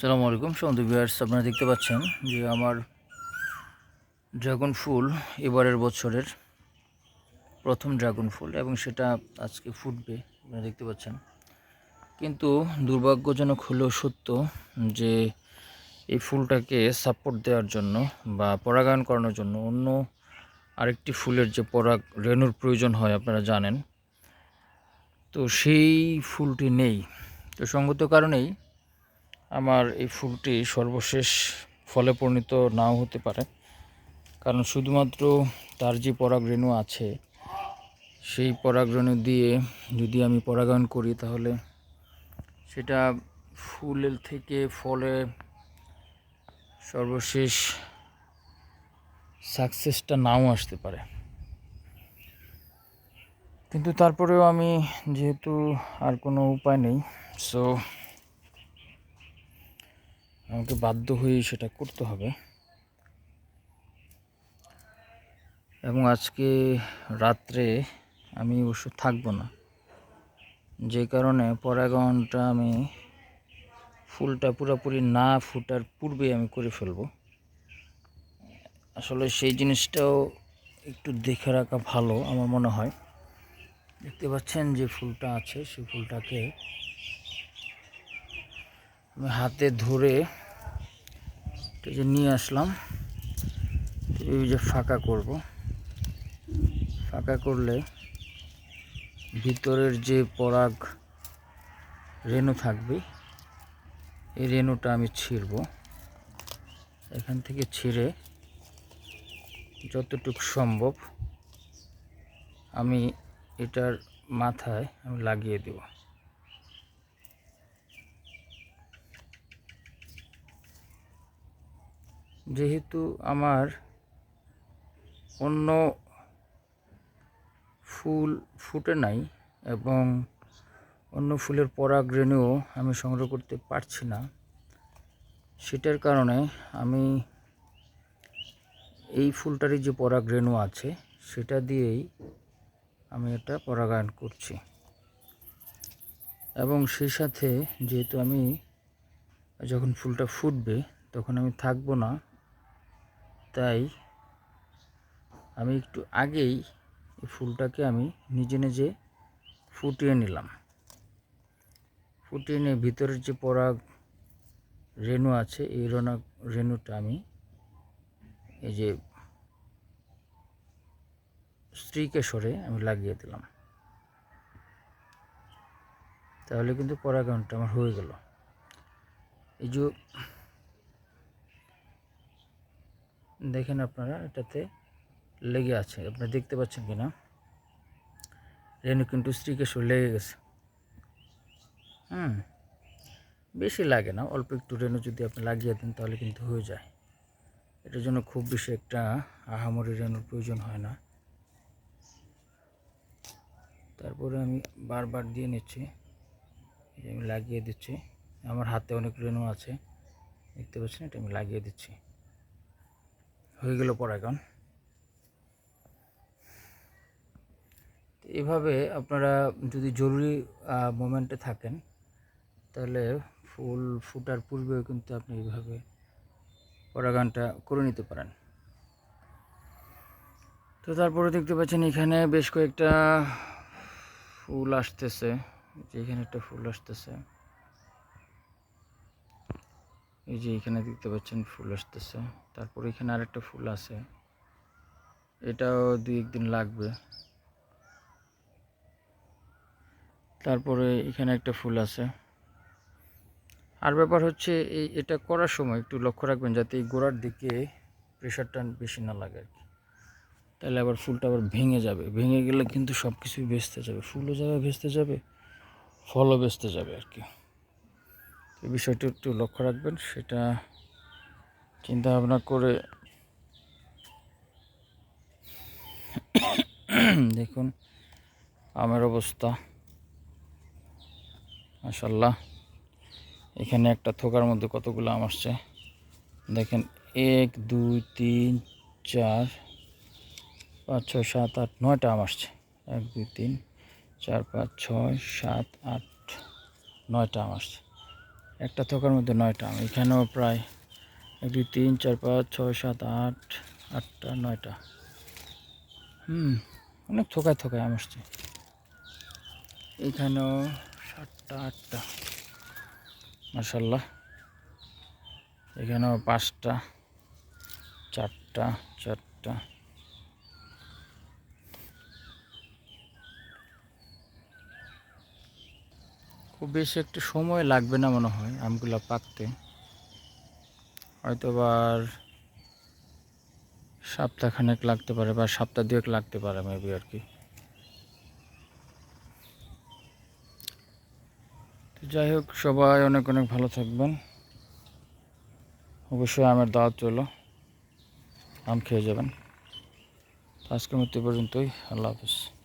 সালামু আলাইকুম সন্ধু ভিউয়ার্স, আপনারা দেখতে পাচ্ছেন যে আমার ড্রাগন ফুল এবারের বছরের প্রথম ড্রাগন ফুল এবং সেটা আজকে ফুটবে, আপনারা দেখতে পাচ্ছেন। কিন্তু দুর্ভাগ্যজনক হলেও সত্য যে এই ফুলটাকে সাপোর্ট দেওয়ার জন্য বা পরাগায়ন করানোর জন্য অন্য আরেকটি ফুলের যে পরাগ রেণুর প্রয়োজন হয়, আপনারা জানেন। তো সেই ফুলটি নেই। তো সঙ্গত কারণেই আমার এই ফুলটি সর্বশেষ ফলে পরিণত নাও হতে পারে। কারণ শুধুমাত্র তার যে পরাগ রেণু আছে, সেই পরাগ রেণু দিয়ে যদি আমি পরাগায়ন করি, তাহলে সেটা ফুলের থেকে ফলে সর্বশেষ সাকসেসটা নাও আসতে পারে। কিন্তু তারপরেও আমি যেহেতু আর কোনো উপায় নেই সো আমাকে বাধ্য হয়ে সেটা করতে হবে। এবং আজকে রাত্রে আমি অবশ্য থাকব না। যে কারণে পরাগণটা আমি ফুলটা পুরোপুরি না ফুটার পূর্বে আমি করে ফেলব। আসলে সেই জিনিসটাও একটু দেখে রাখা ভালো আমার মনে হয়। দেখতে পাচ্ছেন যে ফুলটা আছে সেই ফুলটাকে আমি হাতে ধরে এই যে নিয়ে আসলাম। এই যে ফাঁকা করব। ফাঁকা করলে ভিতরের যে পরাগ রেণু থাকবে, এই রেণুটা আমি ছিঁড়ব। এখান থেকে ছিঁড়ে যতটুকু সম্ভব আমি এটার মাথায় আমি লাগিয়ে দেবো। যেহেতু আমার অন্য ফুল ফুটে নাই এবং অন্য ফুলের পরাগ রেণুও আমি সংগ্রহ করতে পারছি না, সেটার কারণে আমি এই ফুলটারই যে পরাগ রেণু আছে, সেটা দিয়েই আমি এটা পরাগায়ন করছি। এবং সেই সাথে যেহেতু আমি যখন ফুলটা ফুটবে, তখন আমি থাকব না তাই আমি একটু আগেই এই ফুলটাকে আমি নিজে নিজে ফুটিয়ে নিলাম। ফুটিয়ে নিয়ে ভিতরের যে পরাগ রেণু আছে, এই রেণু, রেণুটা আমি এই যে স্ত্রীকে সরে আমি লাগিয়ে দিলাম। তাহলে কিন্তু পরাগায়নটা আমার হয়ে গেল। এই যে দেখেন আপনারা, এটাতে লেগে আছে। আপনারা দেখতে পাচ্ছেন কি না রেণু কিন্তু স্ত্রীকে লেগে গেছে। হুম, বেশি লাগে না, অল্প একটু রেণু যদি আপনি লাগিয়ে দেন তাহলে কিন্তু হয়ে যায়। এটার জন্য খুব বেশি একটা আহামরি রেণুর প্রয়োজন হয় না। তারপরে আমি বারবার দিয়ে নিচ্ছি। আমি লাগিয়ে দিচ্ছি। আমার হাতে অনেক রেণু আছে। দেখতে পাচ্ছেন, এটা আমি লাগিয়ে দিচ্ছি। হয়ে গেল পরাগন এভাবে আপনারা যদি জরুরি মোমেন্টে থাকেন, তাহলে ফুল ফুটার পূর্বেও কিন্তু আপনি এইভাবে পরাগানটা করে নিতে পারেন। তো তারপরে দেখতে পাচ্ছেন এখানে বেশ কয়েকটা ফুল আসতেছে, যেখানে একটা ফুল আসতেছে। এই যে এখানে দেখতে পাচ্ছেন ফুল আসতেছে। তারপর এখানে আরেকটা ফুল আছে। এটাও দুই একদিন লাগবে। তারপরে এখানে একটা ফুল আছে। আর ব্যাপার হচ্ছে এই, এটা করার সময় একটু লক্ষ্য রাখবেন যাতে এই গোড়ার দিকে প্রেশারটা বেশি না লাগে আর কি। তাহলে আবার ফুলটা আবার ভেঙে যাবে। ভেঙে গেলে কিন্তু সব কিছুই বেচতে যাবে। ফুলও যাবে, ভেস্তে যাবে, ফলও বেচতে যাবে আর কি। এই বিষয়টা একটু লক্ষ্য রাখবেন, সেটা চিন্তা ভাবনা করে দেখুন, আমের অবস্থা। মাসাল্লাহ এখানে একটা থোকার মধ্যে কতগুলো আম আসছে? দেখেন, এক, দুই, তিন, চার, পাঁচ, ছয়, সাত, আট, নয়টা আম আসছে। এক, দুই, তিন, চার, পাঁচ, ছয়, সাত, আট, নয়টা আম আসছে। একটা থোকার মধ্যে নয়টা, এখানেও প্রায় দুই তিন, চার, পাঁচ, ছয়, সাত, আট, আটটা, নয়টা। হুম, অনেক থোকায় থোকায় আম আসছে। এখানেও সাতটা, আটটা মার্শাল্লাহ এখানেও পাঁচটা, চারটা চারটা। খুব বেশি একটু সময় লাগবে না মনে হয় আমগুলো পাকতে। হয়তো আবার সপ্তাহখানেক লাগতে পারে বা সপ্তাহ দুয়েক লাগতে পারে মেবি আর কি। তো যাই হোক, সবাই অনেক অনেক ভালো থাকবেন। অবশ্যই আমের দাওয়াত চলো আম খেয়ে যাবেন। আজকের মতো পর্যন্তই। আল্লাহ হাফিজ।